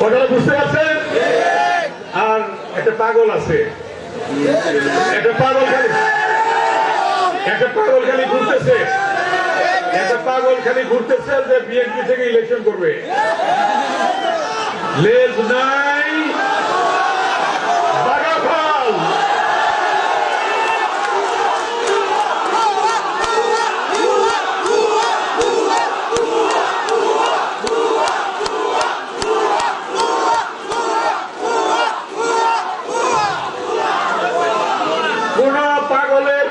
কথাটা বুঝতে পারছেন? আর একটা পাগল আছে। একটা পাগল খালি একটা পাগল খালি ঘুরতেছে। একটা পাগল খালি ঘুরতেছে যে বিএনপি থেকে ইলেকশন করবে। লেজ নাই।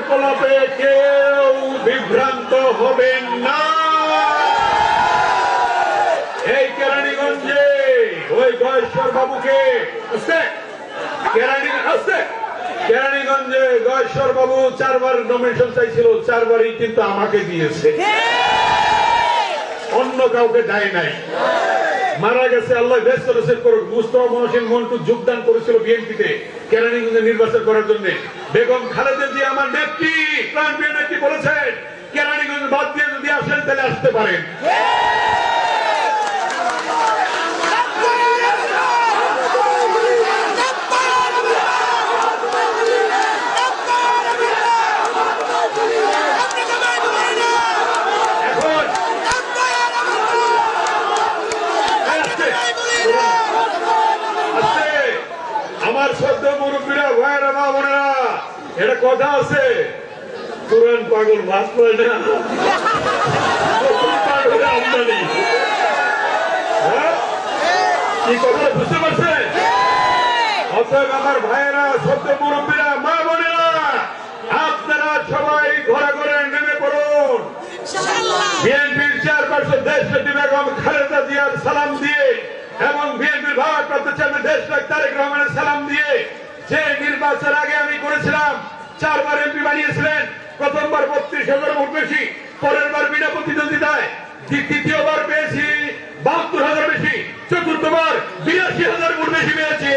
পাগলের কলাপে কেউ বিভ্রান্ত হবেন না। এই কেরানীগঞ্জে ওই গয়েশ্বর বাবুকে আসতে কেরানী আসতে কেরানীগঞ্জে গয়েশ্বর বাবু চারবার নমিনেশন চাইছিল চারবারই কিন্তু আমাকে দিয়েছে। অন্য কাউকে দেয় নাই। মারা গেছে, আল্লাহ ব্যস্ত রসের করুক। মুস্তফা মহসিন মন্টু যোগদান করেছিল বিএনপিতে, কেরানীগঞ্জে নির্বাচন করার জন্য। বেগম খালেদা জিয়া আমার নেত্রী প্রাণ নেত্রী বলেছেন, কেরানীগঞ্জ বাদ দিয়ে যদি আসেন, তাহলে আসতে পারেন এখন আসতে আসতে আমার সদ্য মুরব্বীরা ভাইয়েরা মা বোনেরা এটা কথা আছে। পুরান পাগল মাছ পায় না? আমদানি। হ্যাঁ? কি কথা বুঝতে পারছেন? অতএব আমার ভাইয়েরা সদ্য মুরব্বীরা মা বোনেরা আপনারা সবাই ঘরে ঘরে নেমে পড়ুন। বিএনপির চেয়ারপারসন দেশ নেত্রী বেগম খালেদা জিয়ার সালাম দিয়ে এবং বিএনপির ভারপ্রাপ্ত যে নির্বাচন আগে আমি করেছিলাম, চারবার এমপি বানিয়েছিলেন, প্রথমবার বত্রিশ হাজার ভোট বেশি পরের বার বিনা প্রতিদ্বন্দ্বিতায় দ্বিতীয়বার পেয়েছি বাহাত্তর হাজার বেশি, চতুর্থবার বিরাশি হাজার ভোট বেশি পেয়েছি।